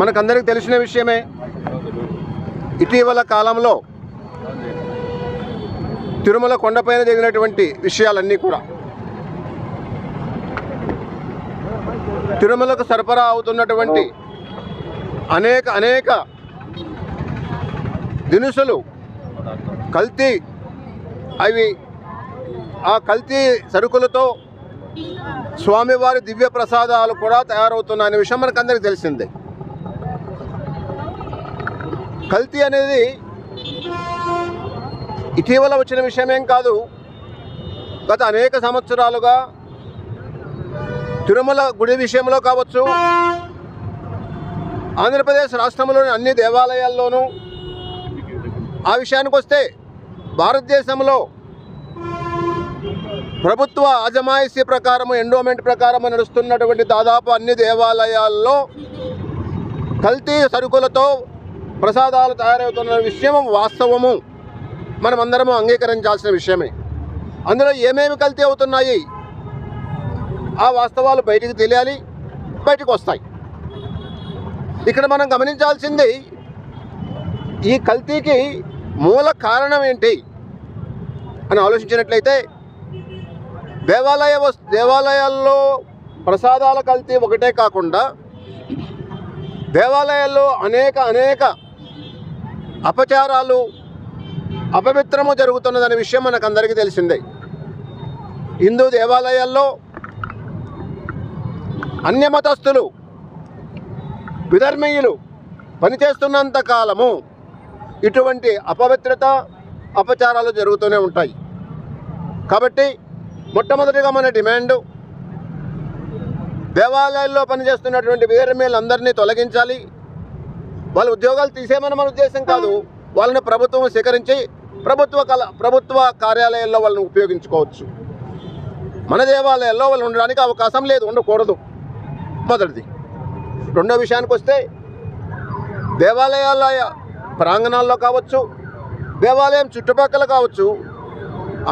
మనకందరికి తెలిసిన విషయమే ఇటీవల కాలంలో తిరుమల కొండపైన జరిగినటువంటి విషయాలన్నీ కూడా. తిరుమలకు సరఫరా అవుతున్నటువంటి అనేక అనేక దినుసులు కల్తీ అవి ఆ కల్తీ సరుకులతో స్వామివారి దివ్య ప్రసాదాలు కూడా తయారవుతున్నాయనే విషయం మనకందరికీ తెలిసిందే. కల్తీ అనేది ఇటీవల వచ్చిన విషయమేం కాదు. గత అనేక సంవత్సరాలుగా తిరుమల గుడి విషయంలో కావచ్చు ఆంధ్రప్రదేశ్ రాష్ట్రంలోని అన్ని దేవాలయాల్లోనూ ఆ విషయానికి వస్తే భారతదేశంలో ప్రభుత్వ అజమాయిషీ ప్రకారం ఎండోమెంట్ ప్రకారము నడుస్తున్నటువంటి దాదాపు అన్ని దేవాలయాల్లో కల్తీ సరుకులతో ప్రసాదాలు తయారవుతున్న విషయం వాస్తవము. మనం అందరము అంగీకరించాల్సిన విషయమే. అందులో ఏమేమి కల్తీ అవుతున్నాయి? ఆ వాస్తవాలు బయటికి తెలియాలి బయటకు వస్తాయి ఇక్కడ మనం గమనించాల్సింది ఈ కల్తీకి మూల కారణం ఏంటి? అని ఆలోచించినట్లయితే దేవాలయ దేవాలయాల్లో ప్రసాదాల కల్తీ ఒకటే కాకుండా దేవాలయాల్లో అనేక అనేక అపచారాలు అపవిత్రము జరుగుతున్నదనే విషయం మనకు అందరికీ తెలిసిందే. హిందూ దేవాలయాల్లో అన్యమతస్థులు విధర్మీయులు పనిచేస్తున్నంత కాలము ఇటువంటి అపవిత్రత అపచారాలు జరుగుతూనే ఉంటాయి. కాబట్టి మొట్టమొదటిగా మన డిమాండు దేవాలయాల్లో పనిచేస్తున్నటువంటి విధర్మీయులందరినీ తొలగించాలి. వాళ్ళ ఉద్యోగాలు తీసేయమని మన ఉద్దేశం కాదు. వాళ్ళని ప్రభుత్వం స్వీకరించి ప్రభుత్వ కళ ప్రభుత్వ కార్యాలయాల్లో వాళ్ళని ఉపయోగించుకోవచ్చు. మన దేవాలయాల్లో వాళ్ళు ఉండడానికి అవకాశం లేదు ఉండకూడదు. మొదటిది. రెండో విషయానికి వస్తే దేవాలయాల ప్రాంగణాల్లో కావచ్చు దేవాలయం చుట్టుపక్కల కావచ్చు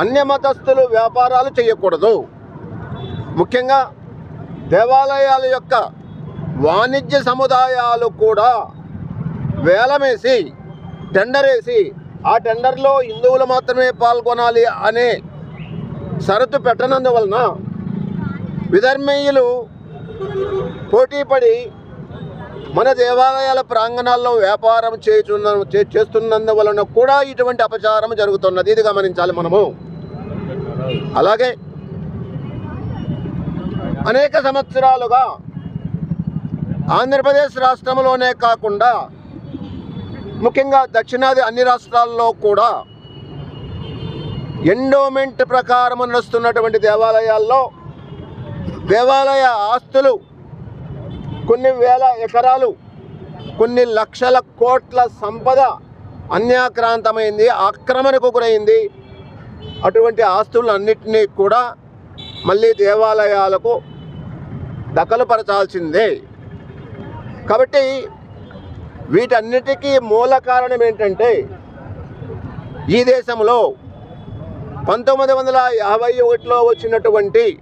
అన్య మతస్థులు వ్యాపారాలు చేయకూడదు. ముఖ్యంగా దేవాలయాల యొక్క వాణిజ్య సముదాయాలు కూడా వేలమేసి టెండర్ వేసి ఆ టెండర్లో హిందువులు మాత్రమే పాల్గొనాలి అనే షరతు పెట్టనందువలన విధర్మీయులు పోటీపడి మన దేవాలయాల ప్రాంగణాల్లో వ్యాపారం చేయుచున్న చే- చేస్తున్నందువలన కూడా ఇటువంటి అపచారం జరుగుతున్నది. ఇది గమనించాలి మనము. అలాగే అనేక సంవత్సరాలుగా ఆంధ్రప్రదేశ్ రాష్ట్రంలోనే కాకుండా ముఖ్యంగా దక్షిణాది అన్ని రాష్ట్రాల్లో కూడా ఎండోమెంట్ ప్రకారం నడుస్తున్నటువంటి దేవాలయాల్లో దేవాలయ ఆస్తులు కొన్ని వేల ఎకరాలు కొన్ని లక్షల కోట్ల సంపద అన్యాక్రాంతమైంది ఆక్రమణకు గురైంది. అటువంటి ఆస్తులన్నింటినీ కూడా మళ్ళీ దేవాలయాలకు దఖలుపరచాల్సిందే. కాబట్టి వీటన్నిటికీ మూల కారణం ఏంటంటే ఈ దేశంలో పంతొమ్మిది వందల యాభై ఒకటిలో వచ్చినటువంటి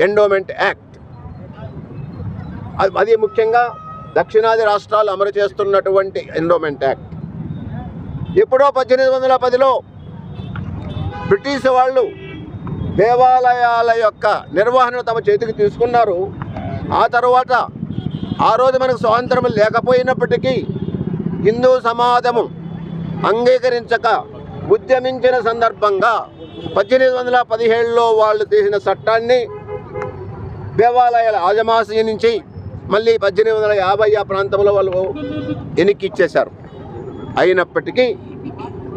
ఎండోమెంట్ యాక్ట్. అది- అది ముఖ్యంగా దక్షిణాది రాష్ట్రాలు అమలు చేస్తున్నటువంటి ఎండోమెంట్ యాక్ట్. ఎప్పుడో పద్దెనిమిది వందల పదిలో బ్రిటిష్ వాళ్ళు దేవాలయాల యొక్క నిర్వహణ తమ చేతికి తీసుకున్నారు. ఆ తర్వాత ఆ రోజు మనకు స్వాతంత్రం లేకపోయినప్పటికీ హిందూ సమాజము అంగీకరించక ఉద్యమించిన సందర్భంగా పద్దెనిమిది వందల పదిహేడులో వాళ్ళు తీసిన చట్టాన్ని దేవాలయాల ఆజమాసి నుంచి మళ్ళీ పద్దెనిమిది వందల యాభై ఆ ప్రాంతంలో వాళ్ళు ఎనిక్కిచ్చేశారు. అయినప్పటికీ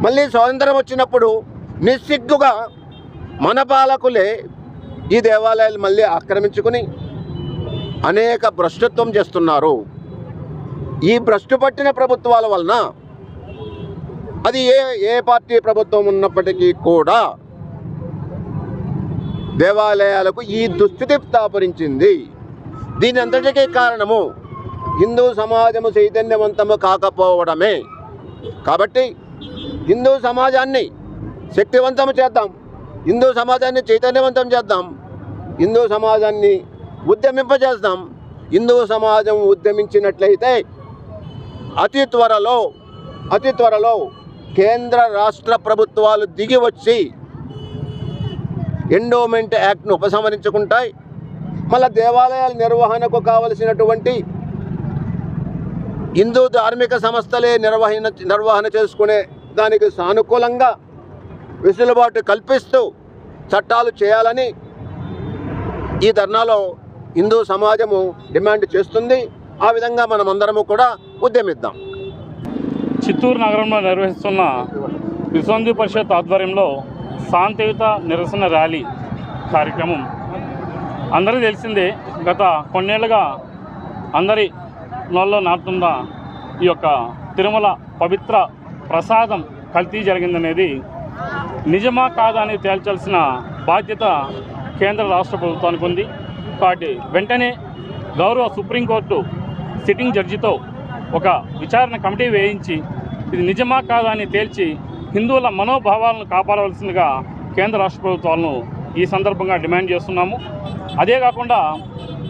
మళ్ళీ స్వాతంత్రం వచ్చినప్పుడు నిస్సిగ్గుగా మన పాలకులే ఈ దేవాలయాలు మళ్ళీ ఆక్రమించుకుని అనేక భ్రష్టత్వం చేస్తున్నారు. ఈ భ్రష్టు పట్టిన ప్రభుత్వాల వలన అది ఏ ఏ పార్టీ ప్రభుత్వం ఉన్నప్పటికీ కూడా దేవాలయాలకు ఈ దుస్థితి స్థాపరించింది. దీని అంతటికీ కారణము హిందూ సమాజము చైతన్యవంతము కాకపోవడమే. కాబట్టి హిందూ సమాజాన్ని శక్తివంతం చేద్దాం హిందూ సమాజాన్ని చైతన్యవంతం చేద్దాం హిందూ సమాజాన్ని ఉద్యమింపజేద్దాం హిందూ సమాజం ఉద్యమించినట్లయితే అతి త్వరలో అతి త్వరలో కేంద్ర రాష్ట్ర ప్రభుత్వాలు దిగి వచ్చి ఎండోమెంట్ యాక్ట్ను ఉపసంహరించుకుంటాయి. మళ్ళా దేవాలయాల నిర్వహణకు కావలసినటువంటి హిందూ ధార్మిక సంస్థలే నిర్వహణ నిర్వహణ చేసుకునే దానికి సానుకూలంగా వెసులుబాటు కల్పిస్తూ చట్టాలు చేయాలని ఈ ధర్నాలో హిందూ సమాజము డిమాండ్ చేస్తుంది. ఆ విధంగా మనం అందరము కూడా ఉద్యమిద్దాం. చిత్తూరు నగరంలో నిర్వహిస్తున్న విశ్వంది పరిషత్ ఆధ్వర్యంలో శాంతియుత నిరసన ర్యాలీ కార్యక్రమం. అందరికీ తెలిసిందే గత కొన్నేళ్ళుగా అందరి నోళ్ళలో నాటుతున్న ఈ యొక్క తిరుమల పవిత్ర ప్రసాదం కల్తీ జరిగిందనేది నిజమా కాదా అని తేల్చాల్సిన బాధ్యత కేంద్ర రాష్ట్ర ప్రభుత్వానికి ఉంది. కాబట్టి వెంటనే గౌరవ సుప్రీంకోర్టు సిట్టింగ్ జడ్జితో ఒక విచారణ కమిటీ వేయించి ఇది నిజమా కాదా అని తేల్చి హిందువుల మనోభావాలను కాపాడవలసిందిగా కేంద్ర రాష్ట్ర ప్రభుత్వాలను ఈ సందర్భంగా డిమాండ్ చేస్తున్నాము. అదే కాకుండా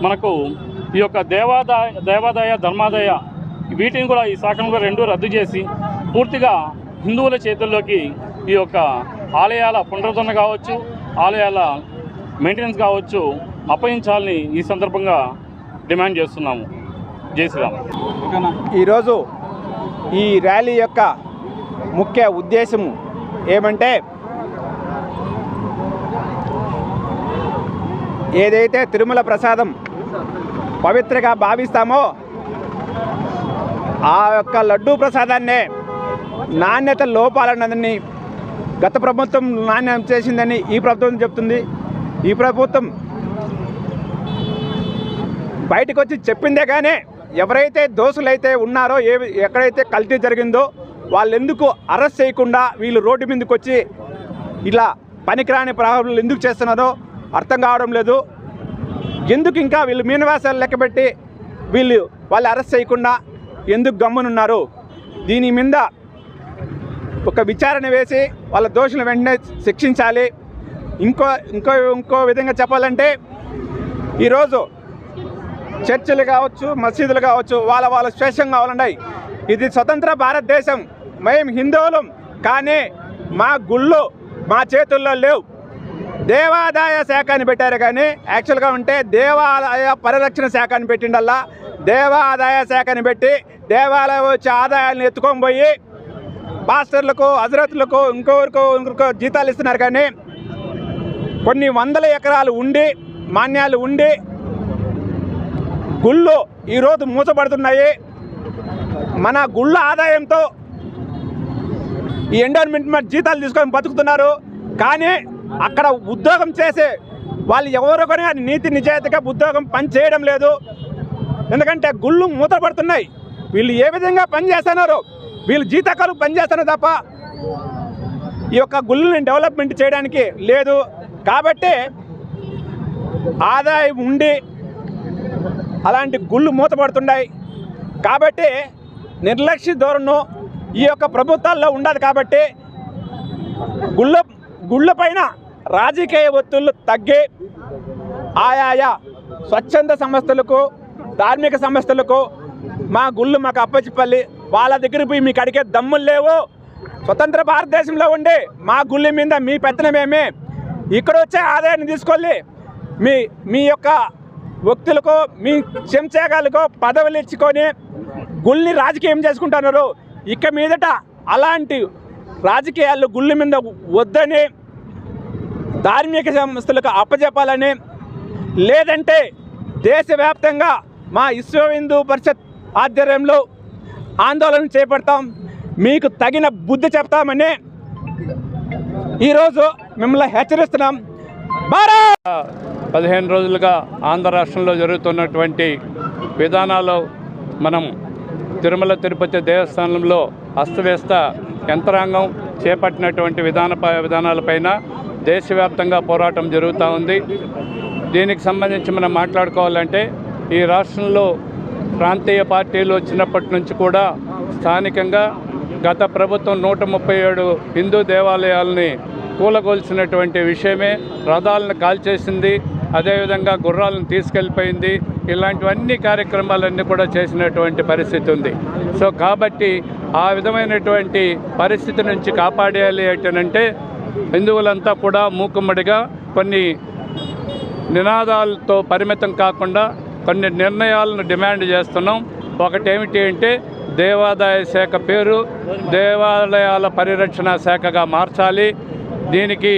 మనకు ఈ యొక్క దేవాదాయ దేవాదాయ ధర్మాదాయ వీటిని కూడా ఈ శాఖను కూడా రెండు రద్దు చేసి పూర్తిగా హిందువుల చేతుల్లోకి ఈ యొక్క ఆలయాల పునరుద్ధరణ కావచ్చు ఆలయాల మెయింటెనెన్స్ కావచ్చు అప్పగించాలని ఈ సందర్భంగా డిమాండ్ చేస్తున్నాము. జై శ్రీరామ్. ఈరోజు ఈ ర్యాలీ యొక్క ముఖ్య ఉద్దేశం ఏమంటే ఏదైతే తిరుమల ప్రసాదం పవిత్రగా భావిస్తామో ఆ యొక్క లడ్డూ ప్రసాదాన్నే నాణ్యత లోపాలన్నదని గత ప్రభుత్వం నాణ్యం చేసిందని ఈ ప్రభుత్వం చెప్తుంది. ఈ ప్రభుత్వం బయటకు వచ్చి చెప్పిందే కానీ ఎవరైతే దోషులైతే ఉన్నారో ఏ ఎక్కడైతే కల్తీ జరిగిందో వాళ్ళెందుకు అరెస్ట్ చేయకుండా వీళ్ళు రోడ్డు మీదకి వచ్చి ఇలా పనికిరాని ప్రాబ్లం ఎందుకు చేస్తున్నారో అర్థం కావడం లేదు. ఎందుకు ఇంకా వీళ్ళు మీనవాసాలు లెక్కబెట్టి వీళ్ళు వాళ్ళు అరెస్ట్ చేయకుండా ఎందుకు గమ్మునున్నారు? దీని మీద ఒక విచారణ వేసి వాళ్ళ దోషులను వెంటనే శిక్షించాలి. ఇంకో ఇంకో ఇంకో విధంగా చెప్పాలంటే ఈరోజు చర్చిలు కావచ్చు మసీదులు కావచ్చు వాళ్ళ వాళ్ళ స్వేచ్ఛం కావాలండి ఇది స్వతంత్ర భారతదేశం. మేము హిందువులం కానీ మా గుళ్ళు మా చేతుల్లో లేవు. దేవాదాయ శాఖ అని పెట్టారు కానీ యాక్చువల్గా ఉంటే దేవాలయ పరిరక్షణ శాఖ అని పెట్టిండల్లా దేవాదాయ శాఖని పెట్టి దేవాలయం వచ్చే ఆదాయాన్ని ఎత్తుకొని పోయి పాస్టర్లకు హజరత్లకు ఇంకొకరికో ఇంకొక జీతాలు ఇస్తున్నారు కానీ కొన్ని వందల ఎకరాలు ఉండి మాన్యాలు ఉండి గుళ్ళు ఈరోజు మూసపడుతున్నాయి మన గుళ్ళ ఆదాయంతో ఈ ఎండోర్మెంట్ జీతాలు తీసుకొని బతుకుతున్నారు. కానీ అక్కడ ఉద్యోగం చేసే వాళ్ళు ఎవరో కానీ అది నీతి నిజాయితీగా ఉద్యోగం పని చేయడం లేదు. ఎందుకంటే గుళ్ళు మూతపడుతున్నాయి వీళ్ళు ఏ విధంగా పనిచేస్తున్నారు వీళ్ళు జీతకాలు పని చేస్తున్నారు తప్ప ఈ యొక్క గుళ్ళని డెవలప్మెంట్ చేయడానికి లేదు. కాబట్టి ఆదాయం ఉండి అలాంటి గుళ్ళు మూతపడుతున్నాయి కాబట్టి నిర్లక్ష్య ధోరణు ఈ యొక్క ప్రభుత్వాల్లో ఉండదు కాబట్టి గుళ్ళ గుళ్ళపైన రాజకీయ ఒత్తిళ్ళు తగ్గి ఆయా స్వచ్ఛంద సంస్థలకు ధార్మిక సంస్థలకు మా గుళ్ళు మాకు అప్పచిపల్లి వాళ్ళ దగ్గర పోయి మీకు అడిగే దమ్ములు లేవు. స్వతంత్ర భారతదేశంలో ఉండి మా గుళ్ళ మీద మీ పెత్తనమేమి? ఇక్కడ వచ్చే ఆదాయాన్ని తీసుకొని మీ మీ యొక్క వ్యక్తులకు మీ చెంచాగాలకు పదవులు ఇచ్చుకొని గుళ్ళని రాజకీయం చేసుకుంటున్నారు. ఇక మీదట అలాంటి రాజకీయాలు గుళ్ళ మీద వద్దని ధార్మిక సంస్థలకు అప్పచెప్పాలని లేదంటే దేశవ్యాప్తంగా మా విశ్వ హిందూ పరిషత్ ఆధ్వర్యంలో ఆందోళన చేపడతాం. మీకు తగిన బుద్ధి చెప్తామని ఈరోజు మిమ్మల్ని హెచ్చరిస్తున్నాం. భారత్! పదిహేను రోజులుగా ఆంధ్ర రాష్ట్రంలో జరుగుతున్నటువంటి విధానాలు మనం తిరుమల తిరుపతి దేవస్థానంలో అస్తవ్యస్త యంత్రాంగం చేపట్టినటువంటి విధాన విధానాలపైన దేశవ్యాప్తంగా పోరాటం జరుగుతూ ఉంది. దీనికి సంబంధించి మనం మాట్లాడుకోవాలంటే ఈ రాష్ట్రంలో ప్రాంతీయ పార్టీలు వచ్చినప్పటి నుంచి కూడా స్థానికంగా గత ప్రభుత్వం నూట ముప్పై ఏడు హిందూ దేవాలయాల్ని కూలగొల్చినటువంటి విషయమే రథాలను కాల్చేసింది. అదేవిధంగా గుర్రాలను తీసుకెళ్ళిపోయింది. ఇలాంటివన్నీ కార్యక్రమాలన్నీ కూడా చేసినటువంటి పరిస్థితి ఉంది. సో కాబట్టి ఆ విధమైనటువంటి పరిస్థితి నుంచి కాపాడేయాలి ఏంటంటే హిందువులంతా కూడా మూకుమ్మడిగా కొన్ని నినాదాలతో పరిమితం కాకుండా కొన్ని నిర్ణయాలను డిమాండ్ చేస్తున్నాం. ఒకటేమిటి అంటే దేవాదాయ శాఖ పేరు దేవాలయాల పరిరక్షణ శాఖగా మార్చాలి. దీనికి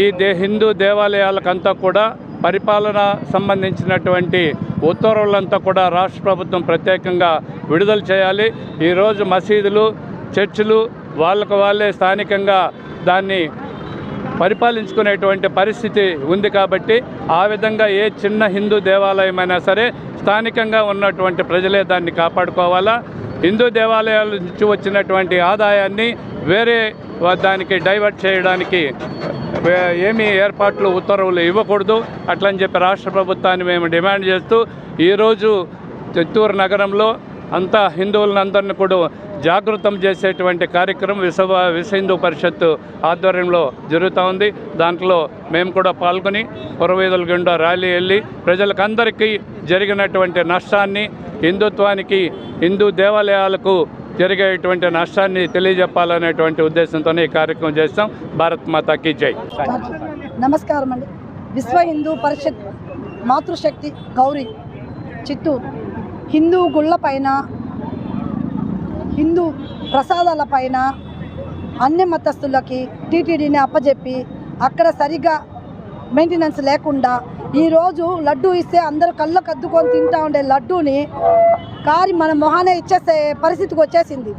ఈ దే హిందూ దేవాలయాలకంతా కూడా పరిపాలన సంబంధించినటువంటి ఉత్తర్వులంతా కూడా రాష్ట్ర ప్రభుత్వం ప్రత్యేకంగా విడుదల చేయాలి. ఈరోజు మసీదులు చర్చిలు వాళ్ళకు వాళ్ళే స్థానికంగా దాన్ని పరిపాలించుకునేటువంటి పరిస్థితి ఉంది కాబట్టి ఆ విధంగా ఏ చిన్న హిందూ దేవాలయమైనా సరే స్థానికంగా ఉన్నటువంటి ప్రజలే దాన్ని కాపాడుకోవాలా. హిందూ దేవాలయాల నుంచి వచ్చినటువంటి ఆదాయాన్ని వేరే దానికి డైవర్ట్ చేయడానికి ఏమీ ఏర్పాట్లు ఉత్తర్వులు ఇవ్వకూడదు. అట్లని చెప్పి రాష్ట్ర ప్రభుత్వాన్ని మేము డిమాండ్ చేస్తూ ఈరోజు చిత్తూరు నగరంలో అంతా హిందువులందరినీ కూడా జాగృతం చేసేటువంటి కార్యక్రమం విశ్వ విశ్వ హిందూ పరిషత్ ఆధ్వర్యంలో జరుగుతూ ఉంది. దాంట్లో మేము కూడా పాల్గొని పురవీధుల గుండా ర్యాలీ వెళ్ళి ప్రజలకందరికీ జరిగినటువంటి నష్టాన్ని హిందుత్వానికి హిందూ దేవాలయాలకు జరిగేటువంటి నష్టాన్ని తెలియజెప్పాలనేటువంటి ఉద్దేశంతోనే ఈ కార్యక్రమం చేస్తాం. భారత్ మాతాకి జై. నమస్కారం అండి. విశ్వ హిందూ పరిషత్ మాతృశక్తి గౌరీ చిత్తూరు. హిందూ గుళ్ళ పైన హిందూ ప్రసాదాల పైన అన్ని మతస్థులకి టీటీడీని అప్పజెప్పి అక్కడ సరిగా మెయింటెనెన్స్ లేకుండా ఈరోజు లడ్డు ఇస్తే అందరూ కళ్ళకు అద్దుకొని తింటా ఉండే లడ్డూని కారి మన మొహానే ఇచ్చేసే పరిస్థితికి వచ్చేసింది.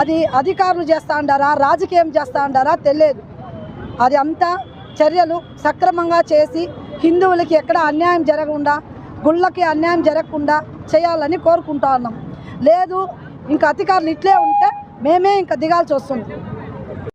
అది అధికారులు చేస్తా ఉండారా? రాజకీయం చేస్తా ఉండారా? తెలియదు. అది అంతా చర్యలు సక్రమంగా చేసి హిందువులకి ఎక్కడ అన్యాయం జరగకుండా గుళ్ళకి అన్యాయం జరగకుండా చేయాలని కోరుకుంటా ఉన్నాం. లేదు ఇంకా అధికారులు ఇట్లే ఉంటే మేమే ఇంకా దిగాల్సి వస్తుంది.